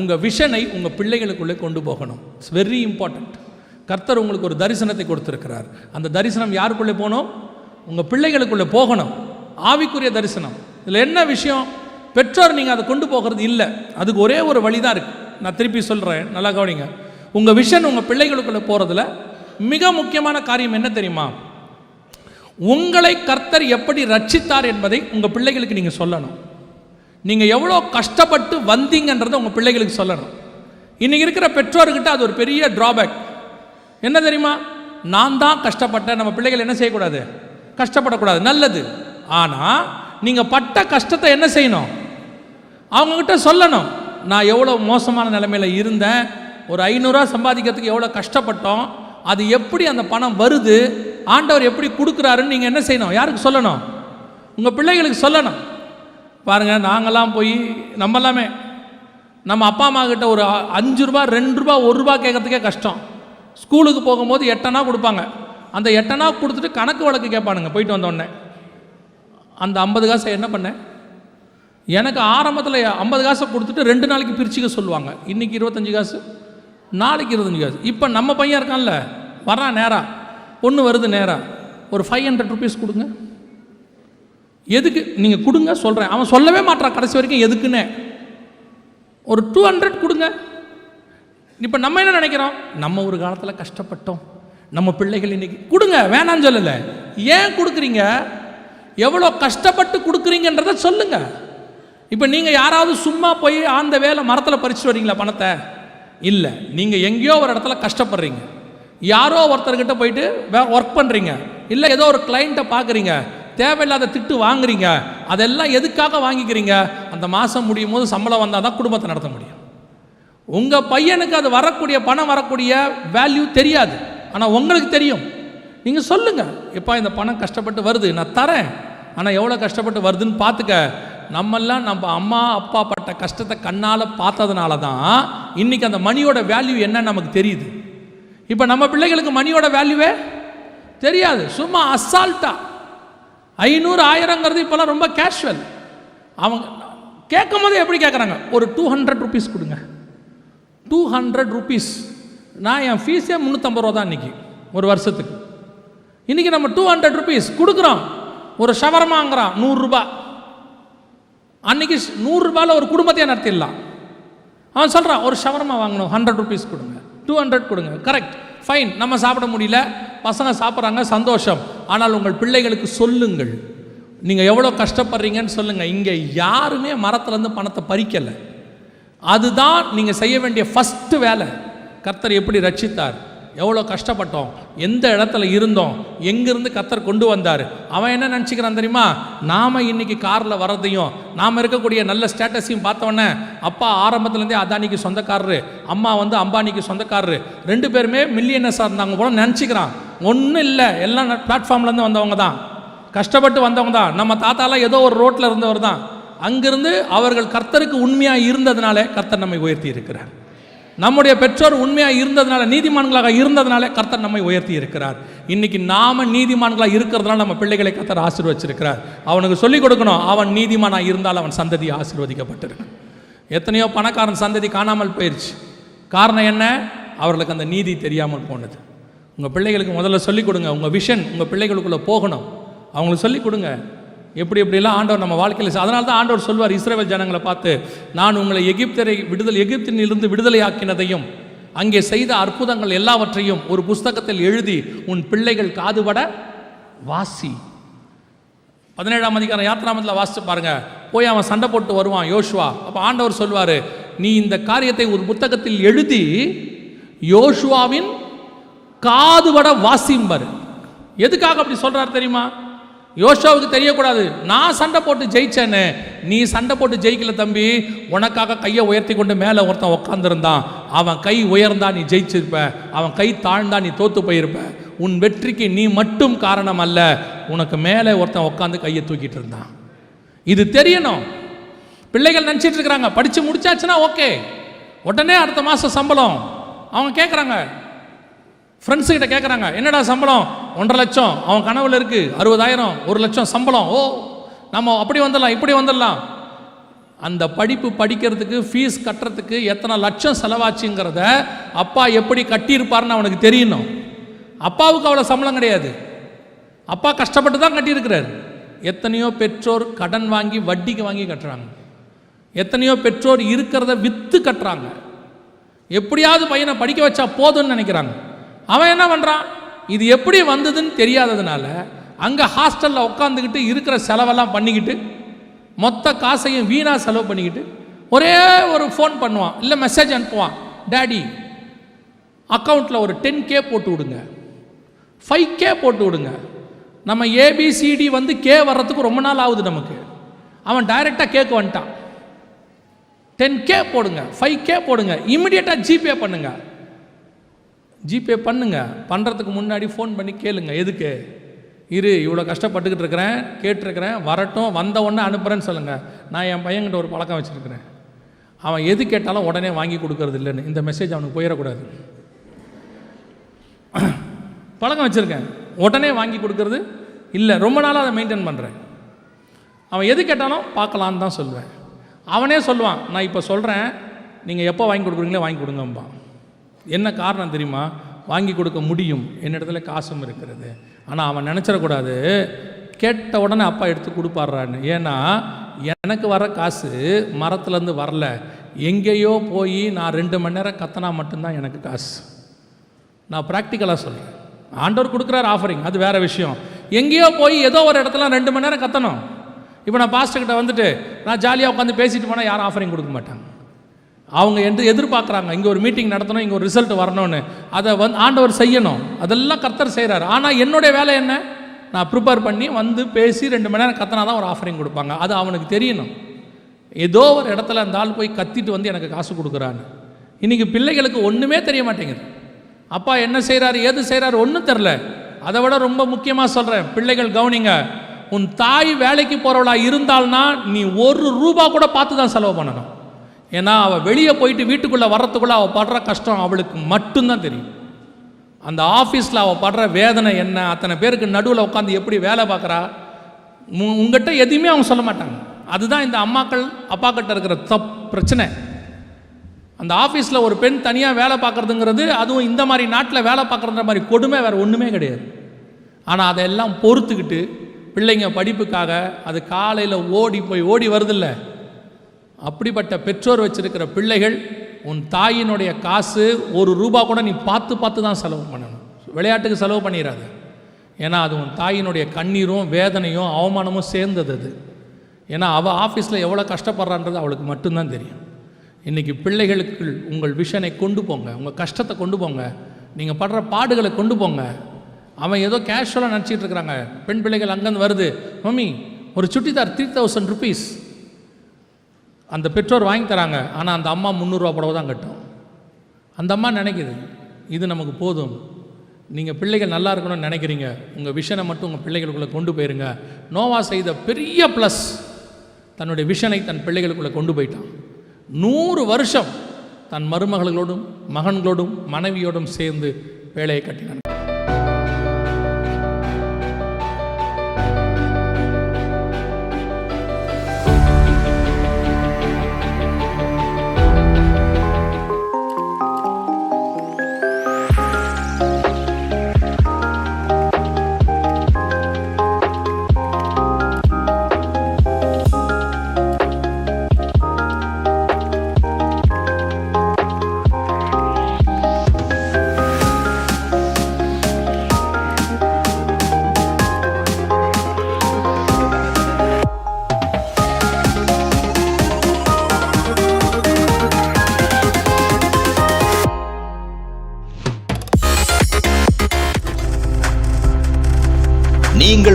உங்கள் விஷனை உங்கள் பிள்ளைகளுக்குள்ளே கொண்டு போகணும். இட்ஸ் வெரி இம்பார்ட்டண்ட் கர்த்தர் உங்களுக்கு ஒரு தரிசனத்தை கொடுத்துருக்கிறார். அந்த தரிசனம் யாருக்குள்ளே போகணும் உங்கள் பிள்ளைகளுக்குள்ளே போகணும். ஆவிக்குரிய தரிசனம். இதில் என்ன விஷயம்? பெற்றோர் நீங்கள் அதை கொண்டு போகிறது இல்லை. அதுக்கு ஒரே ஒரு வழி தான் இருக்குது நான் திருப்பி சொல்கிறேன் நல்லா கவனிங்க. உங்கள் விஷன் உங்கள் பிள்ளைகளுக்குள்ளே போகிறதுல மிக முக்கியமான காரியம் என்ன தெரியுமா? உங்களை கர்த்தர் எப்படி ரட்சித்தார் என்பதை உங்கள் பிள்ளைகளுக்கு நீங்கள் சொல்லணும். நீங்கள் எவ்வளோ கஷ்டப்பட்டு வந்தீங்கன்றதை உங்கள் பிள்ளைகளுக்கு சொல்லணும். இன்றைக்கி இருக்கிற பெற்றோர்கிட்ட அது ஒரு பெரிய ட்ராபேக் என்ன தெரியுமா? நான் தான் கஷ்டப்பட்டேன். நம்ம பிள்ளைகள் என்ன செய்யக்கூடாது? கஷ்டப்படக்கூடாது. நல்லது. ஆனால் நீங்கள் பட்ட கஷ்டத்தை என்ன செய்யணும்? அவங்கக்கிட்ட சொல்லணும். நான் எவ்வளோ மோசமான நிலைமையில் இருந்தேன். ஒரு ஐநூறுரூவா சம்பாதிக்கிறதுக்கு எவ்வளோ கஷ்டப்பட்டோம். அது எப்படி அந்த பணம் வருது? ஆண்டவர் எப்படி கொடுக்குறாருன்னு நீங்கள் என்ன செய்யணும்? யாருக்கு சொல்லணும்? உங்கள் பிள்ளைகளுக்கு சொல்லணும். பாருங்கள் நாங்கள்லாம் போய் நம்ம எல்லாமே நம்ம அப்பா அம்மா கிட்ட ஒரு அ- அஞ்சு ரூபா ரெண்டு ரூபா ஒரு ரூபா கேட்கறதுக்கே கஷ்டம். ஸ்கூலுக்கு போகும்போது எட்டனா கொடுப்பாங்க. அந்த எட்டனா கொடுத்துட்டு கணக்கு வழக்கு கேட்பானுங்க போயிட்டு வந்தோடனே அந்த ஐம்பது காசை என்ன பண்ணேன் எனக்கு ஆரம்பத்தில் ஐம்பது காசை கொடுத்துட்டு ரெண்டு நாளைக்கு பிரிச்சுக்க சொல்லுவாங்க. இன்றைக்கி இருபத்தஞ்சி காசு நாளைக்கு இருபத்தஞ்சி காசு. இப்போ நம்ம பையன் இருக்கான்ல வரான் நேராக பொண்ணு வருது நேராக ஒரு ஃபைவ் ஹண்ட்ரட் ருபீஸ் கொடுங்க. எதுக்கு? நீங்கள் கொடுங்க சொல்கிறேன் அவன் சொல்லவே மாட்டான் கடைசி வரைக்கும் எதுக்குன்னு. ஒரு டூ ஹண்ட்ரட் கொடுங்க. இப்போ நம்ம என்ன நினைக்கிறோம்? நம்ம ஒரு காலத்தில் கஷ்டப்பட்டோம். நம்ம பிள்ளைகள் இன்னைக்கு கொடுங்க வேணான்னு சொல்லலை. ஏன் கொடுக்குறீங்க? எவ்வளோ கஷ்டப்பட்டு கொடுக்குறீங்கன்றத சொல்லுங்க. இப்போ நீங்கள் யாராவது சும்மா போய் அந்த வேலை மரத்தில் பறிச்சுட்டு வரீங்களா பணத்தை? இல்லை. நீங்கள் எங்கேயோ ஒரு இடத்துல கஷ்டப்படுறீங்க. யாரோ ஒருத்தர்கிட்ட போயிட்டு ஒர்க் பண்ணுறீங்க இல்லை ஏதோ ஒரு கிளைண்ட்டை பார்க்குறீங்க. தேவையில்லாத திட்டு வாங்குறீங்க அதெல்லாம் எதுக்காக வாங்கிக்கிறீங்க? அந்த மாதம் முடியும் போது சம்பளம் வந்தால் தான் குடும்பத்தை நடத்த முடியும். உங்கள் பையனுக்கு அது வரக்கூடிய பணம் வரக்கூடிய வேல்யூ தெரியாது. ஆனால் உங்களுக்கு தெரியும். நீங்கள் சொல்லுங்கள் எப்பா இந்த பணம் கஷ்டப்பட்டு வருது நான் தரேன். ஆனால் எவ்வளோ கஷ்டப்பட்டு வருதுன்னு பார்த்துக்க நம்மெல்லாம் நம்ம அம்மா அப்பா பட்ட கஷ்டத்தை கண்ணால் பார்த்ததுனால தான் இன்றைக்கி அந்த மணியோட வேல்யூ என்னன்னு நமக்கு தெரியுது. இப்போ நம்ம பிள்ளைகளுக்கு மணியோட வேல்யூவே தெரியாது. சும்மா அசால்ட்டாக ஐநூறு ஆயிரங்கிறது இப்போல்லாம் ரொம்ப கேஷுவல் அவங்க கேட்கும் போது எப்படி கேட்குறாங்க? ஒரு டூ ஹண்ட்ரட் ருபீஸ் கொடுங்க. டூ ஹண்ட்ரட் ருபீஸ் நான் என் ஃபீஸே முந்நூற்றம்பது ரூபா தான் இன்றைக்கி ஒரு வருஷத்துக்கு. இன்றைக்கி நம்ம டூ ஹண்ட்ரட் ருபீஸ் கொடுக்குறோம். ஒரு ஷவர்மாங்கிறான் நூறுரூபா அன்றைக்கி நூறுரூபாவில் ஒரு குடும்பத்தையே நடத்திடலாம். அவன் சொல்கிறான் ஒரு ஷவரமா வாங்கணும் ஹண்ட்ரட் ருபீஸ் கொடுங்க. டூ ஹண்ட்ரட் கொடுங்க. கரெக்ட் ஃபைன் நம்ம சாப்பிட முடியல. பசங்க சாப்பிட்றாங்க சந்தோஷம். ஆனால் உங்கள் பிள்ளைகளுக்கு சொல்லுங்கள். நீங்கள் எவ்வளோ கஷ்டப்படுறீங்கன்னு சொல்லுங்கள் இங்கே யாருமே மரத்துலேருந்து பணத்தை பறிக்கலை. அதுதான் நீங்கள் செய்ய வேண்டிய ஃபஸ்ட்டு வேலை. கர்த்தர் எப்படி ரட்சித்தார்? எவ்வளோ கஷ்டப்பட்டோம். எந்த இடத்துல இருந்தோம்? எங்கேருந்து கர்த்தர் கொண்டு வந்தார்? அவன் என்ன நினச்சிக்கிறான் தெரியுமா? நாம் இன்னைக்கு காரில் வர்றதையும் நாம் இருக்கக்கூடிய நல்ல ஸ்டேட்டஸையும் பார்த்தோன்னே அப்பா ஆரம்பத்துலேருந்தே அதானிக்கு சொந்தக்காரரு அம்மா வந்து அம்பானிக்கு சொந்தக்காரரு ரெண்டு பேருமே மில்லியனஸாக இருந்தாங்க போல நினச்சிக்கிறான். ஒன்றும் இல்லை எல்லாம் பிளாட்ஃபார்ம்லேருந்து வந்தவங்க தான். கஷ்டப்பட்டு வந்தவங்க தான். நம்ம தாத்தாலாம் ஏதோ ஒரு ரோட்டில் இருந்தவர் தான். அங்கிருந்து அவர்கள் கர்த்தருக்கு உண்மையாக இருந்ததுனாலே கர்த்தர் நம்மை உயர்த்தி இருக்கிறார். நம்முடைய பெற்றோர் உண்மையாக இருந்ததுனால நீதிமான்களாக இருந்ததுனாலே கர்த்தர் நம்மை உயர்த்தி இருக்கிறார். இன்னைக்கு நாம நீதிமான்களாக இருக்கிறதுனால நம்ம பிள்ளைகளை கர்த்தர் ஆசீர்வச்சிருக்கிறார். அவனுக்கு சொல்லிக் கொடுக்கணும் அவன் நீதிமானாக இருந்தால் அவன் சந்ததி ஆசீர்வதிக்கப்பட்டிருக்கு எத்தனையோ பணக்காரன் சந்ததி காணாமல் போயிடுச்சு காரணம் என்ன? அவர்களுக்கு அந்த நீதி தெரியாமல் போனது. உங்கள் பிள்ளைகளுக்கு முதல்ல சொல்லிக் கொடுங்க. உங்கள் விஷன் உங்கள் பிள்ளைகளுக்குள்ளே போகணும். அவங்களுக்கு சொல்லிக் கொடுங்க. எப்படி எப்படிலாம் ஆண்டவர் நம்ம வாழ்க்கையில் அதனால தான் ஆண்டவர் சொல்வார் இஸ்ரவேல் ஜனங்களை பார்த்து நான் உங்களை எகிப்தரை விடுதலை எகிப்தினிலிருந்து விடுதலையாக்கினதையும் அங்கே செய்த அற்புதங்கள் எல்லாவற்றையும் ஒரு புஸ்தகத்தில் எழுதி உன் பிள்ளைகள் காதுபட வாசி. பதினேழாம் அதிகாரம் யாத்ராமத்தில் வாசிச்சு பாருங்க. போய் அவன் சண்டை போட்டு வருவான் யோஷுவா அப்போ ஆண்டவர் சொல்வார் நீ இந்த காரியத்தை ஒரு புத்தகத்தில் எழுதி யோஷுவாவின் காதுபட வாசிம்பார் எதுக்காக அப்படி சொல்றார் தெரியுமா? யோசாவுக்கு தெரியக்கூடாது. நான் சண்டை போட்டு ஜெயிச்சேன்னு நீ சண்டை போட்டு ஜெயிக்கல தம்பி. உனக்காக கையை உயர்த்தி கொண்டு மேலே ஒருத்தன் உட்காந்துருந்தான் அவன் கை உயர்ந்தா நீ ஜெயிச்சிருப்ப. அவன் கை தாழ்ந்தா நீ தோத்து போயிருப்ப. உன் வெற்றிக்கு நீ மட்டும் காரணம் அல்ல. உனக்கு மேலே ஒருத்தன் உட்காந்து கையை தூக்கிட்டு இருந்தான். இது தெரியணும். பிள்ளைகள் நினச்சிட்டு இருக்கிறாங்க. படித்து முடிச்சாச்சுன்னா ஓகே. உடனே அடுத்த மாதம் சம்பளம். அவங்க கேட்குறாங்க ஃப்ரெண்ட்ஸு கிட்ட கேட்குறாங்க என்னடா சம்பளம்? ஒன்றரை லட்சம். அவன் கனவுல இருக்கு. அறுபதாயிரம். ஒரு லட்சம் சம்பளம். ஓ நம்ம அப்படி வந்துடலாம் இப்படி வந்துடலாம். அந்த படிப்பு படிக்கிறதுக்கு ஃபீஸ் கட்டுறதுக்கு எத்தனை லட்சம் செலவாச்சுங்கிறத அப்பா எப்படி கட்டியிருப்பாருன்னு அவனுக்கு தெரியணும். அப்பாவுக்கு அவ்வளோ சம்பளம் கிடையாது. அப்பா கஷ்டப்பட்டு தான் கட்டியிருக்கிறார். எத்தனையோ பெற்றோர் கடன் வாங்கி வட்டிக்கு வாங்கி கட்டுறாங்க. எத்தனையோ பெற்றோர் இருக்கிறத விற்று கட்டுறாங்க. எப்படியாவது பையனை படிக்க வச்சா போதும்னு நினைக்கிறாங்க. அவன் என்ன பண்ணுறான் இது எப்படி வந்ததுன்னு தெரியாததுனால அங்கே ஹாஸ்டலில் உட்காந்துக்கிட்டு இருக்கிற செலவெல்லாம் பண்ணிக்கிட்டு மொத்த காசையும் வீணாக செலவு பண்ணிக்கிட்டு ஒரே ஒரு ஃபோன் பண்ணுவான். இல்லை மெசேஜ் அனுப்புவான். டேடி அக்கௌண்ட்டில் ஒரு டென் கே போட்டு விடுங்க. ஃபைவ் கே போட்டு விடுங்க. நம்ம ஏபிசிடி வந்து கே வர்றதுக்கு ரொம்ப நாள் ஆகுது நமக்கு. அவன் டைரெக்டாக கேக்கு வந்துட்டான். டென் கே போடுங்க. ஃபைவ் கே போடுங்க. இமிடியேட்டாக ஜிபே பண்ணுங்கள் ஜிபே பண்ணுங்க. பண்ணுறதுக்கு முன்னாடி ஃபோன் பண்ணி கேளுங்க. எதுக்கு? இரு இவ்வளோ கஷ்டப்பட்டுக்கிட்டு இருக்கிறேன் கேட்டிருக்கிறேன் வரட்டும் வந்த உடனே அனுப்புகிறேன்னு சொல்லுங்கள் நான் என் பையன்கிட்ட ஒரு பழக்கம் வச்சுருக்கிறேன். அவன் எது கேட்டாலும் உடனே வாங்கி கொடுக்கறது இல்லைன்னு. இந்த மெசேஜ் அவனுக்கு போயிடக்கூடாது. பழக்கம் வச்சுருக்கேன். உடனே வாங்கி கொடுக்கறது இல்லை. ரொம்ப நாளாக அதை மெயின்டைன் பண்ணுறேன் அவன் எது கேட்டாலும் பார்க்கலான்னு தான் சொல்லுவேன் அவனே சொல்லுவான் நான் இப்போ சொல்கிறேன் நீங்கள் எப்போ வாங்கி கொடுக்குறீங்களோ வாங்கி கொடுங்கம்பா என்ன காரணம் தெரியுமா? வாங்கி கொடுக்க முடியும். என்னிடத்துல காசும் இருக்கிறது. ஆனால் அவன் நினச்சிடக்கூடாது. கேட்ட உடனே அப்பா எடுத்து கொடுப்பாடுறான்னு ஏன்னா எனக்கு வர காசு மரத்துலேருந்து வரல. எங்கேயோ போய் நான் ரெண்டு மணி நேரம் கத்தனா மட்டும்தான் எனக்கு காசு. நான் ப்ராக்டிக்கலாக சொல்கிறேன் ஆண்டவர் கொடுக்குறாரு ஆஃபரிங் அது வேறு விஷயம். எங்கேயோ போய் ஏதோ ஒரு இடத்துல ரெண்டு மணி நேரம் கத்தணும். இப்போ நான் பாஸ்டர்கிட்ட வந்துட்டு நான் ஜாலியாக உட்காந்து பேசிட்டு போனால் யாரும் ஆஃபரிங் கொடுக்க மாட்டாங்க. அவங்க என்று எதிர்பார்க்குறாங்க. இங்கே ஒரு மீட்டிங் நடத்தணும் இங்கே ஒரு ரிசல்ட் வரணும்னு. அதை வந்து ஆண்டவர் செய்யணும். அதெல்லாம் கர்த்தர் செய்கிறாரு ஆனால் என்னுடைய வேலை என்ன? நான் ப்ரிப்பேர் பண்ணி வந்து பேசி ரெண்டு மணி நேரம் கத்தனா தான் ஒரு ஆஃபரிங் கொடுப்பாங்க. அது அவனுக்கு தெரியணும். ஏதோ ஒரு இடத்துல அந்த ஆள் போய் கத்திட்டு வந்து எனக்கு காசு கொடுக்குறான்னு. இன்றைக்கி பிள்ளைகளுக்கு ஒன்றுமே தெரிய மாட்டேங்குது. அப்பா என்ன செய்கிறாரு ஏது செய்கிறாரு ஒன்றும் தெரில அதை விட ரொம்ப முக்கியமாக சொல்கிறேன் பிள்ளைகள் கவனிங்க. உன் தாய் வேலைக்கு போகிறவளா இருந்தால்னா நீ ஒரு ரூபா கூட பார்த்து தான் செலவு பண்ணணும். ஏன்னா அவள் வெளியே போயிட்டு வீட்டுக்குள்ளே வர்றதுக்குள்ளே அவள் படுற கஷ்டம் அவளுக்கு மட்டும்தான் தெரியும். அந்த ஆஃபீஸில் அவள் படுற வேதனை என்ன அத்தனை பேருக்கு நடுவில் உட்காந்து எப்படி வேலை பார்க்குறா உ- உங்ககிட்ட எதையுமே அவங்க சொல்ல மாட்டாங்க. அதுதான் இந்த அம்மாக்கள் அப்பா கிட்ட இருக்கிற தப் பிரச்சனை. அந்த ஆஃபீஸில் ஒரு பெண் தனியாக வேலை பார்க்குறதுங்கிறது அதுவும் இந்த மாதிரி நாட்டில் வேலை பார்க்குறன்ற மாதிரி கொடுமை வேறு ஒன்றுமே கிடையாது. ஆனால் அதையெல்லாம் பொறுத்துக்கிட்டு பிள்ளைங்க படிப்புக்காக அது காலையில் ஓடி போய் ஓடி வருதில்ல. அப்படிப்பட்ட பெற்றோர் வச்சிருக்கிற பிள்ளைகள் உன் தாயினுடைய காசு ஒரு ரூபா கூட நீ பார்த்து பார்த்து தான் செலவு பண்ணணும். விளையாட்டுக்கு செலவு பண்ணிடாத ஏன்னா அது உன் தாயினுடைய கண்ணீரும் வேதனையும் அவமானமும் சேர்ந்தது அது. ஏன்னா அவள் ஆஃபீஸில் எவ்வளோ கஷ்டப்படுறான்றது அவளுக்கு மட்டும்தான் தெரியும். இன்றைக்கி பிள்ளைகளுக்கு உங்கள் விஷனை கொண்டு போங்க உங்கள் கஷ்டத்தை கொண்டு போங்க நீங்கள் படுற பாடுகளை கொண்டு போங்க. அவன் ஏதோ கேஷுவலாக நினச்சிட்டு இருக்கிறாங்க. பெண் பிள்ளைகள் அங்கேருந்து வருது மம்மி ஒரு சுட்டிதார் த்ரீ தௌசண்ட் ருபீஸ் அந்த பெற்றோர் வாங்கி தராங்க. ஆனால் அந்த அம்மா முந்நூறுரூவா புடவை தான் கட்டும். அந்த அம்மா நினைக்குது இது நமக்கு போதும். நீங்கள் பிள்ளைகள் நல்லா இருக்கணும்னு நினைக்கிறீங்க. உங்கள் விஷனை மட்டும் உங்கள் பிள்ளைகளுக்குள்ளே கொண்டு போயிருங்க. நோவா செய்த பெரிய ப்ளஸ் தன்னுடைய விஷனை தன் பிள்ளைகளுக்குள்ளே கொண்டு போயிட்டான். நூறு வருஷம் தன் மருமகளோடும் மகன்களோடும் மனைவியோடும் சேர்ந்து வேலையை கட்டினான்.